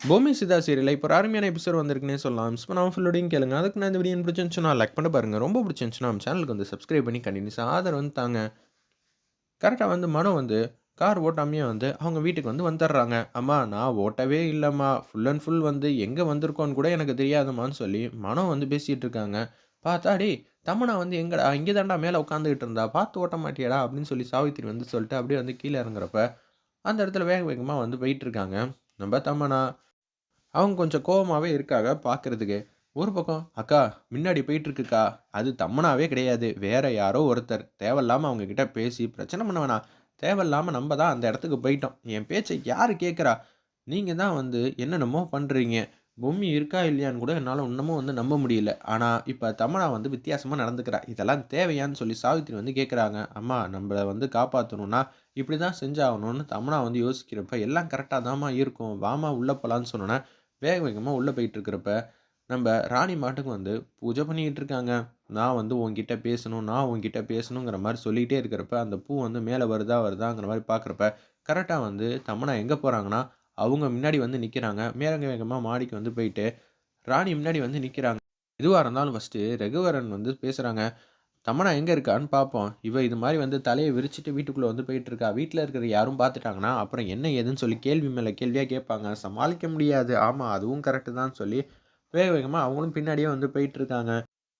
பூமி சிதா சீரியல் இப்போ அருமையான எபிசோட் வந்திருக்குன்னே சொல்லலாம். மிஸ் பண்ணாமல் ஃபுல்லோடையும் கேளுங்க. அதுக்கு நான் இந்த வீடியோ பிடிச்சிருந்துச்சுன்னா லைக் பண்ண பாருங்கள் ரொம்ப பிடிச்சிருந்துச்சுன்னா நம்ம சேனலுக்கு வந்து சப்ஸ்கிரைப் பண்ணி கண்டினியூஸ் ஆதரவு வந்து தாங்க. கரெக்டாக வந்து மனோ வந்து கார் ஓட்டாமையே வந்து அவங்க வீட்டுக்கு வந்து வந்துடுறாங்க அம்மா நான் ஓட்டவே இல்லைம்மா. ஃபுல் அண்ட் ஃபுல் வந்து எங்கே வந்திருக்கோன்னு கூட எனக்கு தெரியாதும்மான்னு சொல்லி மனோ வந்து பேசிகிட்டு இருக்காங்க. பார்த்தாடி தமனா வந்து எங்கடா? இங்கே தாண்டா மேலே உட்காந்துக்கிட்டு இருந்தா. பார்த்து ஓட்ட மாட்டியாடா? அப்படின்னு சொல்லி சாவித்திரி வந்து சொல்லிட்டு அப்படியே வந்து கீழே இறங்குறப்ப அந்த இடத்துல வேக வேகமாக வந்து போயிட்டுருக்காங்க நம்ம தமனா அவங்க கொஞ்சம் கோவமாகவே இருக்காங்க பார்க்குறதுக்கு ஒரு பக்கம் அக்கா முன்னாடி போயிட்டுருக்குக்கா. அது தம்மனாவே கிடையாது. வேற யாரோ ஒருத்தர். தேவையில்லாமல் அவங்கக்கிட்ட பேசி பிரச்சனை பண்ண வேணாம் தேவையில்லாமல் நம்ம தான் அந்த இடத்துக்கு போயிட்டோம். என் பேச்சை யார் கேட்குறா? நீங்கள் தான் வந்து என்னென்னமோ பண்ணுறீங்க பொம்மி இருக்கா இல்லையான்னு கூட என்னால் இன்னமும் வந்து நம்ப முடியல. ஆனால் இப்போ தமனா வந்து வித்தியாசமாக நடந்துக்கிறா. இதெல்லாம் தேவையான்னு சொல்லி சாவித்திரி வந்து கேட்குறாங்க அம்மா நம்மளை வந்து காப்பாற்றணும்னா இப்படி தான் செஞ்சாகணும்னு தமனா வந்து யோசிக்கிறப்ப எல்லாம் கரெக்டாக தாம்மா இருக்கும். வாமா உள்ளே போகலான்னு சொன்னோன்னே வேக வேகமாக உள்ளே போயிட்டு இருக்கிறப்ப நம்ம ராணி மாட்டுக்கு வந்து பூஜை பண்ணிக்கிட்டு இருக்காங்க நான் வந்து உன்கிட்ட பேசணும் நான் உங்ககிட்ட பேசணுங்கிற மாதிரி சொல்லிகிட்டே இருக்கிறப்ப அந்த பூ வந்து மேலே வருதா வருதாங்கிற மாதிரி பார்க்குறப்ப கரெக்டாக வந்து தமனா எங்கே போகிறாங்கன்னா அவங்க முன்னாடி வந்து நிற்கிறாங்க மேலங்க வேகமாக மாடிக்கு வந்து போயிட்டு ராணி முன்னாடி வந்து நிற்கிறாங்க எதுவாக இருந்தாலும் ஃபஸ்ட்டு ரகுவரன் வந்து பேசுகிறாங்க தமனா எங்கே இருக்கான்னு பார்ப்போம் இவ இது மாதிரி வந்து தலையை விரிச்சிட்டு வீட்டுக்குள்ளே வந்து போயிட்டு இருக்கா வீட்டில் இருக்கிற யாரும் பார்த்துட்டாங்கன்னா அப்புறம் என்ன ஏதுன்னு சொல்லி கேள்வி மேலே கேள்வியாக கேட்பாங்க. சமாளிக்க முடியாது. ஆமாம் அதுவும் கரெக்டு தான் சொல்லி வேக வேகமாக அவங்களும் பின்னாடியே வந்து போயிட்டு இருக்காங்க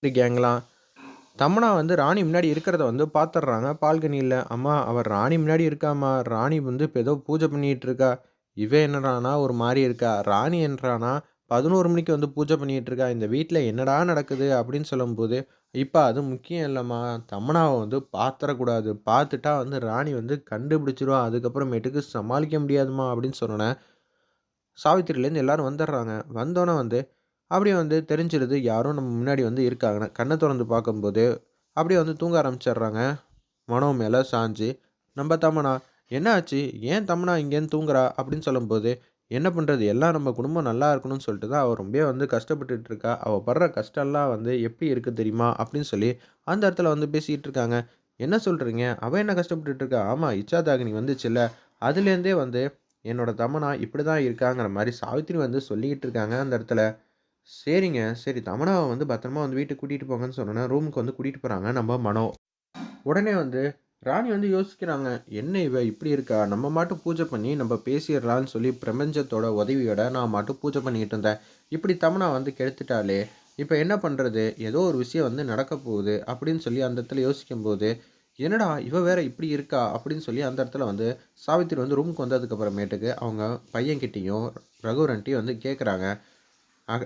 கேங்கலாம் தமனா வந்து ராணி முன்னாடி இருக்கிறத வந்து பார்த்துட்றாங்க பால்கனியில் அம்மா அவர் ராணி முன்னாடி இருக்காம்மா ராணி வந்து இப்போ ஏதோ பூஜை பண்ணிகிட்டு இருக்கா. இவன் என்னடானா ஒரு மாதிரி இருக்கா? ராணி என்றானா பதினோரு மணிக்கு வந்து பூஜை பண்ணிகிட்டு இருக்கா. இந்த வீட்டில் என்னடா நடக்குது அப்படின்னு சொல்லும்போது இப்போ அது முக்கியம் இல்லைம்மா. தமனாவை வந்து பார்த்துடக்கூடாது பார்த்துட்டா வந்து ராணி வந்து கண்டுபிடிச்சிருவா. அதுக்கப்புறமேட்டுக்கு சமாளிக்க முடியாதுமா அப்படின்னு சொன்னோன்னே சாவித்திரிலேருந்து எல்லாரும் வந்துடுறாங்க வந்தோன்னே வந்து அப்படியே வந்து தெரிஞ்சிருது யாரும் நம்ம முன்னாடி வந்து இருக்காங்கன்னு. கண்ணை திறந்து பார்க்கும்போது அப்படியே வந்து தூங்க ஆரம்பிச்சிடுறாங்க மனோ மேலே சாஞ்சு நம்ம தமனா என்ன ஆச்சு ஏன் தமனா இங்கேருந்து தூங்குறா? அப்படின்னு சொல்லும்போது என்ன பண்ணுறது எல்லாம் நம்ம குடும்பம் நல்லா இருக்கணும்னு சொல்லிட்டு தான் அவள் ரொம்ப வந்து கஷ்டப்பட்டுட்டு இருக்கா அவள் படுற கஷ்டம்லாம் வந்து எப்படி இருக்குது தெரியுமா? அப்படின்னு சொல்லி அந்த இடத்துல வந்து பேசிக்கிட்டு இருக்காங்க. என்ன சொல்கிறீங்க அவள் என்ன கஷ்டப்பட்டுட்டு இருக்கா ஆமாம் இச்சாதாகினி வந்துச்சுல்ல. அதுலேருந்தே வந்து என்னோட தமனா இப்படி தான் இருக்காங்கிற மாதிரி சாவித்திரி வந்து சொல்லிக்கிட்டு இருக்காங்க அந்த இடத்துல. சரிங்க சரி தமனாவை வந்து பத்திரமா வந்து வீட்டுக்கு கூட்டிகிட்டு போங்கன்னு சொன்னோன்னா ரூமுக்கு வந்து கூட்டிகிட்டு போகிறாங்க நம்ம மனோ. உடனே வந்து ராணி வந்து யோசிக்கிறாங்க என்ன இவ இப்படி இருக்கா? நம்ம மட்டும் பூஜை பண்ணி நம்ம பேசிடலான்னு சொல்லி பிரபஞ்சத்தோட உதவியோட நான் மட்டும் பூஜை பண்ணிக்கிட்டு இருந்தேன். இப்படி தமனா வந்து கெடுத்துட்டாலே இப்போ என்ன பண்ணுறது ஏதோ ஒரு விஷயம் வந்து நடக்க போகுது அப்படின்னு சொல்லி அந்த இடத்துல யோசிக்கும்போது என்னடா இவ வேற இப்படி இருக்கா? அப்படின்னு சொல்லி அந்த இடத்துல வந்து சாவித்திரி வந்து ரூமுக்கு வந்ததுக்கப்புறமேட்டுக்கு அவங்க பையன்கிட்டையும் ரகுவரன்ட்டையும் வந்து கேட்குறாங்க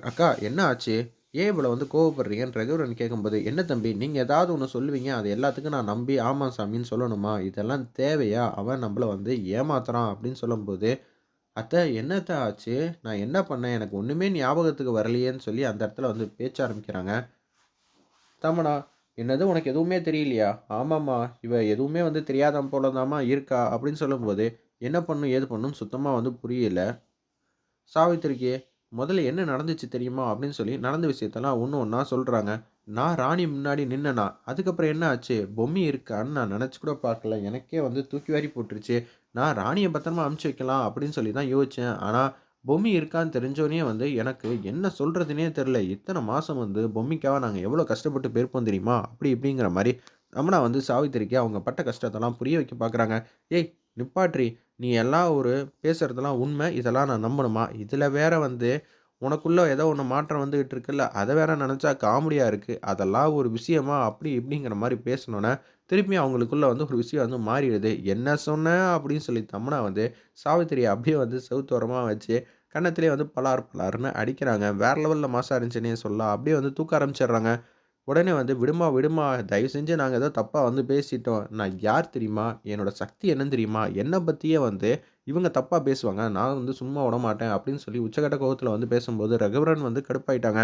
அக்கா என்ன ஆச்சு? ஏன் இவ்வளோ வந்து கோவப்படுறீங்கன்னு ரகுவரன் கேட்கும்போது என்ன தம்பி நீங்கள் ஏதாவது ஒன்று சொல்லுவீங்க அது எல்லாத்துக்கும் நான் நம்பி ஆமாம் சாமின்னு சொல்லணுமா? இதெல்லாம் தேவையா? அவன் நம்மளை வந்து ஏமாத்துறான் அப்படின்னு சொல்லும்போது அத்தை என்னத்த ஆச்சு? நான் என்ன பண்ணேன்? எனக்கு ஒன்றுமே ஞாபகத்துக்கு வரலையேன்னு சொல்லி அந்த இடத்துல வந்து பேச்ச ஆரம்பிக்கிறாங்க. தமனா என்னது உனக்கு எதுவுமே தெரியலையா? ஆமாம்மா இவ எதுவுமே வந்து தெரியாத போலதாம்மா இருக்கா? அப்படின்னு சொல்லும்போது என்ன பண்ணும் ஏது பண்ணும் சுத்தமாக வந்து புரியல. சாவித்திரிக்கு முதல்ல என்ன நடந்துச்சு தெரியுமா அப்படின்னு சொல்லி நடந்த விஷயத்தெல்லாம் ஒன்று ஒன்றா சொல்கிறாங்க நான் ராணி முன்னாடி நின்னனா? அதுக்கப்புறம் என்ன ஆச்சு? பொம்மி இருக்கான்னு நான் நினச்சி கூட பார்க்கல. எனக்கே வந்து தூக்கி வாரி போட்டுருச்சு. நான் ராணியை பத்திரமா அமுச்சு வைக்கலாம் அப்படின்னு சொல்லி தான் யோசித்தேன் ஆனால் பொம்மி இருக்கான்னு தெரிஞ்சோனே வந்து எனக்கு என்ன சொல்கிறதுனே தெரில இத்தனை மாதம் வந்து பொம்மிக்காக நாங்கள் எவ்வளோ கஷ்டப்பட்டு பேர்ப்போம் தெரியுமா? அப்படி இப்படிங்கிற மாதிரி ரமணா வந்து சாவித்திரிக்கு அவங்க பட்ட கஷ்டத்தெல்லாம் புரிய வைக்க பார்க்குறாங்க ஏய் நிப்பாட்ரி நீ எல்லாம் ஒரு பேசுகிறதெல்லாம் உண்மை இதெல்லாம் நான் நம்பணுமா? இதில் வேற வந்து உனக்குள்ளே ஏதோ ஒன்று மாற்றம் வந்துக்கிட்டு இருக்குல்ல அதை வேற நினச்சா காமெடியாக இருக்குது அதெல்லாம் ஒரு விஷயமா அப்படி இப்படிங்கிற மாதிரி பேசணுன்னே திருப்பி அவங்களுக்குள்ளே வந்து ஒரு விஷயம் வந்து மாறிடுது. என்ன சொன்ன? அப்படின்னு சொல்லி தம்னா வந்து சாவித்திரியை அப்படியே வந்து செவுத்தோரமாக வச்சு கன்னத்திலே வந்து பலார் பலார்னு அடிக்கிறாங்க. வேறு லெவலில் மாசா இருந்துச்சுன்னே சொல்லலாம். அப்படியே வந்து தூக்க ஆரம்பிச்சிடுறாங்க. உடனே வந்து விடுமா விடுமா தயவு செஞ்சு நாங்கள் ஏதோ தப்பாக வந்து பேசிட்டோம். நான் யார் தெரியுமா? என்னோடய சக்தி என்னன்னு தெரியுமா? என்னை பற்றியே வந்து இவங்க தப்பாக பேசுவாங்க. நான் வந்து சும்மா விட மாட்டேன். அப்படின்னு சொல்லி உச்சகட்ட கோபத்தில் வந்து பேசும்போது ரகுவரன் வந்து கடுப்பாயிட்டாங்க.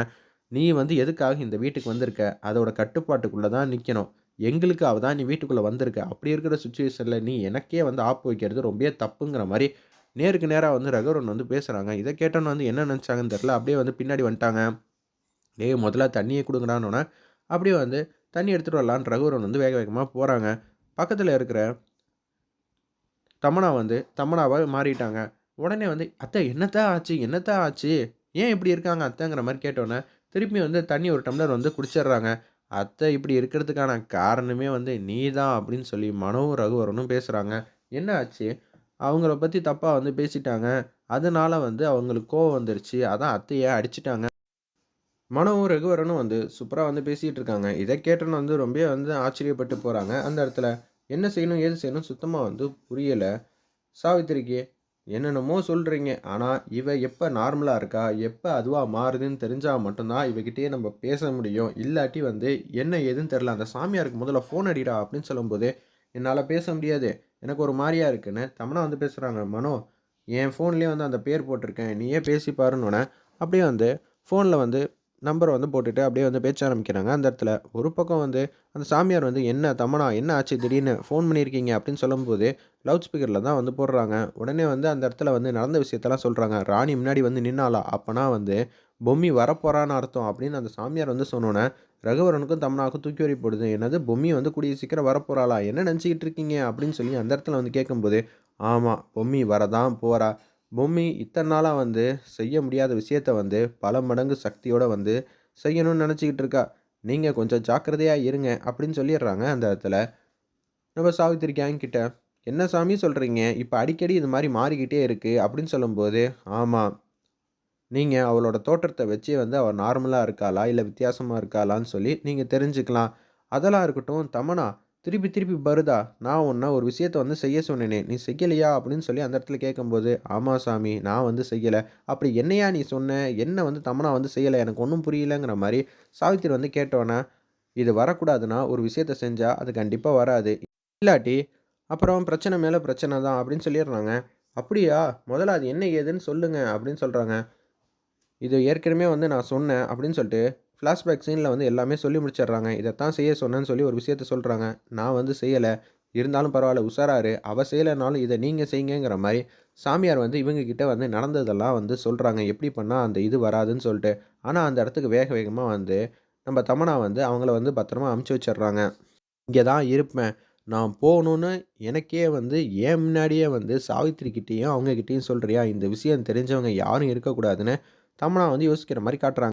நீ வந்து எதுக்காக இந்த வீட்டுக்கு வந்திருக்க? அதோட கட்டுப்பாட்டுக்குள்ளே தான் நிற்கணும் எங்களுக்கு அவள் தான் நீ வீட்டுக்குள்ளே வந்திருக்க. அப்படி இருக்கிற சுச்சுவேஷனில் நீ எனக்கே வந்து ஆப்பு வைக்கிறது ரொம்ப தப்புங்கிற மாதிரி நேருக்கு நேராக வந்து ரகுவரன் வந்து பேசுகிறாங்க இதை கேட்டோன்னு வந்து என்ன நினச்சாங்கன்னு தெரில அப்படியே வந்து பின்னாடி வந்துட்டாங்க. டேய் முதல்ல தண்ணியை கொடுங்கடான்னொன்னே அப்படியே வந்து தண்ணி எடுத்துகிட்டு வரலான்னு ரகுவரன் வந்து வேக வேகமாக போகிறாங்க பக்கத்தில் இருக்கிற தமனா வந்து தமனாவாக மாறிட்டாங்க உடனே வந்து, "அத்தை என்னத்தான் ஆச்சு? என்னத்தான் ஆச்சு? ஏன் இப்படி இருக்காங்க அத்தைங்கிற மாதிரி கேட்டோன்னே திருப்பி வந்து தண்ணி ஒரு டம்ளர் வந்து குடிச்சிடுறாங்க. "அத்தை இப்படி இருக்கிறதுக்கான காரணமே வந்து நீ தான்" அப்படின்னு சொல்லி மனவும் ரகுவரனும் பேசுகிறாங்க "என்ன ஆச்சு?" "அவங்கள பற்றி தப்பாக வந்து பேசிட்டாங்க. அதனால வந்து அவங்களுக்கு கோவம் வந்துருச்சு. அதான் அத்தையை அடிச்சுட்டாங்க." மனோவும், ரகுவரனும் வந்து சூப்பராக வந்து பேசிகிட்டு இருக்காங்க. இதை கேட்டோன்னு வந்து ரொம்பவே வந்து ஆச்சரியப்பட்டு போகிறாங்க அந்த இடத்துல என்ன செய்யணும், ஏது செய்யணும் சுத்தமாக வந்து புரியலை சாவித்திரிக்கு. என்னென்னமோ சொல்கிறீங்க ஆனால் இவ எப்போ நார்மலாக இருக்கா, எப்போ அதுவாக மாறுதுன்னு தெரிஞ்சால் மட்டும்தான் இவகிட்டே நம்ம பேச முடியும். இல்லாட்டி வந்து என்ன ஏதுன்னு தெரியல. அந்த சாமியாருக்கு முதல்ல ஃபோன் அடிடா அப்படின்னு சொல்லும்போது, என்னால் பேச முடியாது. எனக்கு ஒரு மாதிரியாக இருக்குன்னு தமிழாக வந்து பேசுகிறாங்க மனோ, என் ஃபோன்லேயே வந்து அந்த பேர் போட்டிருக்கேன். நீயே பேசி பாருன்னு அப்படியே வந்து ஃபோனில் வந்து நம்பரை வந்து போட்டுட்டு அப்படியே வந்து பேச்ச ஆரம்பிக்கிறாங்க. அந்த இடத்துல ஒரு பக்கம் வந்து அந்த சாமியார் வந்து, "என்ன தமனா என்ன ஆச்சு திடீர்னு ஃபோன் பண்ணியிருக்கீங்க?" அப்படின்னு சொல்லும்போது, லவுட் ஸ்பீக்கரில் தான் வந்து போடுறாங்க. உடனே வந்து அந்த இடத்துல வந்து நடந்த விஷயத்தெல்லாம் சொல்கிறாங்க ராணி முன்னாடி வந்து நின்னாலா அப்போனா வந்து பொம்மி வரப்போகிறான்னு அர்த்தம் அப்படின்னு அந்த சாமியார் வந்து சொன்னோன்னே ரகுவரனுக்கும் தமனாக்கும் தூக்கி வரி போடுது. என்னது பொம்மி வந்து கூடிய சீக்கிரம் வரப்போகிறாளா என்ன நினச்சிக்கிட்டு இருக்கீங்க? அப்படின்னு சொல்லி அந்த இடத்துல வந்து கேட்கும்போது, ஆமாம் பொம்மி வரதான் போகிறா பொம்மி இத்தனை நாளாக வந்து செய்ய முடியாத விஷயத்த வந்து பல மடங்கு சக்தியோடு வந்து செய்யணும்னு நினச்சிக்கிட்டு இருக்கா. நீங்கள் கொஞ்சம் ஜாக்கிரதையாக இருங்க அப்படின்னு சொல்லிடுறாங்க அந்த இடத்துல. நம்ம சாவித்திரி கேங் கிட்ட, "என்ன சாமி சொல்கிறீங்க இப்போ அடிக்கடி இது மாதிரி மாறிக்கிட்டே இருக்குது அப்படின்னு சொல்லும்போது, ஆமாம் நீங்கள் அவளோட தோற்றத்தை வச்சே வந்து அவள் நார்மலாக இருக்காளா? இல்லை வித்தியாசமாக இருக்காளான்னு சொல்லி நீங்கள் தெரிஞ்சுக்கலாம். அதெல்லாம் இருக்கட்டும். தமனா திருப்பி திருப்பி வருதா? நான் உன்ன ஒரு விஷயத்த வந்து செய்ய சொன்னேனே, நீ செய்யலையா?" அப்படின்னு சொல்லி அந்த இடத்துல கேட்கும்போது, "ஆமா சாமி. நான் வந்து செய்யலை "அப்படி என்னையா நீ சொன்ன? என்ன வந்து தமன்னா வந்து செய்யலை எனக்கு ஒன்றும் புரியலங்கிற" மாதிரி சாவித்திரி வந்து கேட்டோனே, இது வரக்கூடாதுன்னா ஒரு விஷயத்த செஞ்சால் அது கண்டிப்பாக வராது. இல்லாட்டி அப்புறம் பிரச்சனை மேலே பிரச்சனை தான் அப்படின்னு சொல்லிடுறாங்க. "அப்படியா? முதல்ல அது என்ன ஏதுன்னு சொல்லுங்க." அப்படின்னு சொல்கிறாங்க "இது ஏற்கனவே வந்து நான் சொன்னேன்." அப்படின்னு சொல்லிட்டு ஃப்ளாஷ்பேக் சீனில் வந்து எல்லாமே சொல்லி முடிச்சிடுறாங்க. இதைத்தான் செய்ய சொன்னேன்னு" சொல்லி ஒரு விஷயத்த சொல்கிறாங்க "நான் வந்து செய்யலை இருந்தாலும் பரவாயில்ல உஷாராரு அவள் செய்யலைனாலும் இதை நீங்கள் செய்யுங்கிற மாதிரி சாமியார் வந்து இவங்கக்கிட்ட வந்து நடந்ததெல்லாம் வந்து சொல்கிறாங்க எப்படி பண்ணால் அந்த இது வராதுன்னு சொல்லிட்டு. ஆனால் அந்த இடத்துக்கு வேக வேகமாக வந்து நம்ம தமனா வந்து அவங்கள வந்து பத்திரமா அமுச்சு வச்சிடுறாங்க. இங்கே தான் இருப்பேன். நான் போகணுன்னு எனக்கே வந்து என் முன்னாடியே வந்து சாவித்திரி அவங்கக்கிட்டேயும் சொல்கிறியா இந்த விஷயம் தெரிஞ்சவங்க யாரும் இருக்கக்கூடாதுன்னு" தமனா வந்து யோசிக்கிற மாதிரி காட்டுறாங்க.